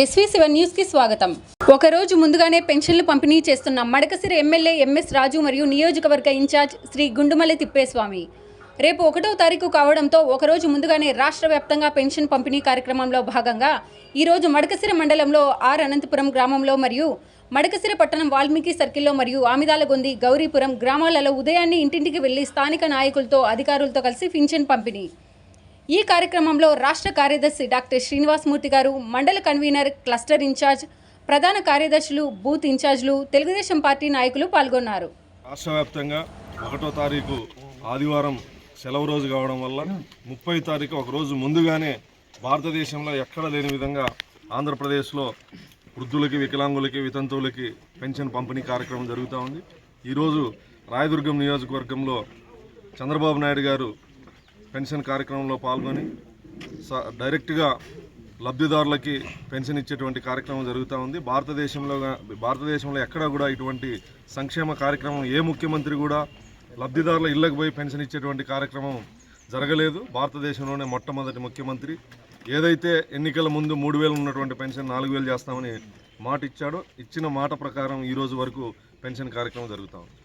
SV seven న్యూస్కి స్వాగతం. ఒక రోజు ముందుగానే పెన్షన్లు పంపిణీ చేస్తున్న మడకసిరి ఎమ్మెల్యే ఎంఎస్ రాజు మరియు నియోజకవర్గ ఇన్ఛార్జ్ శ్రీ గుండుమల్లి తిప్పేస్వామి. రేపు ఒకటో తారీఖు కావడంతో ఒకరోజు ముందుగానే రాష్ట్ర వ్యాప్తంగా పెన్షన్ పంపిణీ కార్యక్రమంలో భాగంగా ఈరోజు మడకసిరి మండలంలో ఆర్ అనంతపురం గ్రామంలో మరియు మడకసిరి పట్టణం వాల్మీకి సర్కిల్లో మరియు ఆమిదాలగొంది గౌరీపురం గ్రామాలలో ఉదయాన్నే ఇంటింటికి వెళ్ళి స్థానిక నాయకులతో అధికారులతో కలిసి పింఛన్ పంపిణీ. ఈ కార్యక్రమంలో రాష్ట్ర కార్యదర్శి డాక్టర్ శ్రీనివాసమూర్తి గారు మండల కన్వీనర్ క్లస్టర్ ఇన్ఛార్జ్ ప్రధాన కార్యదర్శులు బూత్ ఇన్ఛార్జ్లు తెలుగుదేశం పార్టీ నాయకులు పాల్గొన్నారు. రాష్ట్ర వ్యాప్తంగా ఒకటో తారీఖు ఆదివారం సెలవు రోజు కావడం వల్ల ముప్పై తారీఖు ఒక రోజు ముందుగానే భారతదేశంలో ఎక్కడ లేని విధంగా ఆంధ్రప్రదేశ్లో వృద్ధులకి వికలాంగులకి వితంతువులకి పెన్షన్ పంపిణీ కార్యక్రమం జరుగుతూ ఉంది. ఈరోజు రాయదుర్గం నియోజకవర్గంలో చంద్రబాబు నాయుడు గారు పెన్షన్ కార్యక్రమంలో పాల్గొని స- డైరెక్ట్గా లబ్ధిదారులకి పెన్షన్ ఇచ్చేటువంటి కార్యక్రమం జరుగుతూ ఉంది. భారతదేశంలో భారతదేశంలో ఎక్కడా కూడా ఇటువంటి సంక్షేమ కార్యక్రమం ఏ ముఖ్యమంత్రి కూడా లబ్ధిదారుల ఇళ్ళకు పోయి పెన్షన్ ఇచ్చేటువంటి కార్యక్రమం జరగలేదు. భారతదేశంలోనే మొట్టమొదటి ముఖ్యమంత్రి. ఏదైతే ఎన్నికల ముందు మూడు వేలు ఉన్నటువంటి పెన్షన్ నాలుగు వేలు చేస్తామని మాట ఇచ్చాడో ఇచ్చిన మాట ప్రకారం ఈరోజు వరకు పెన్షన్ కార్యక్రమం జరుగుతూ ఉంది.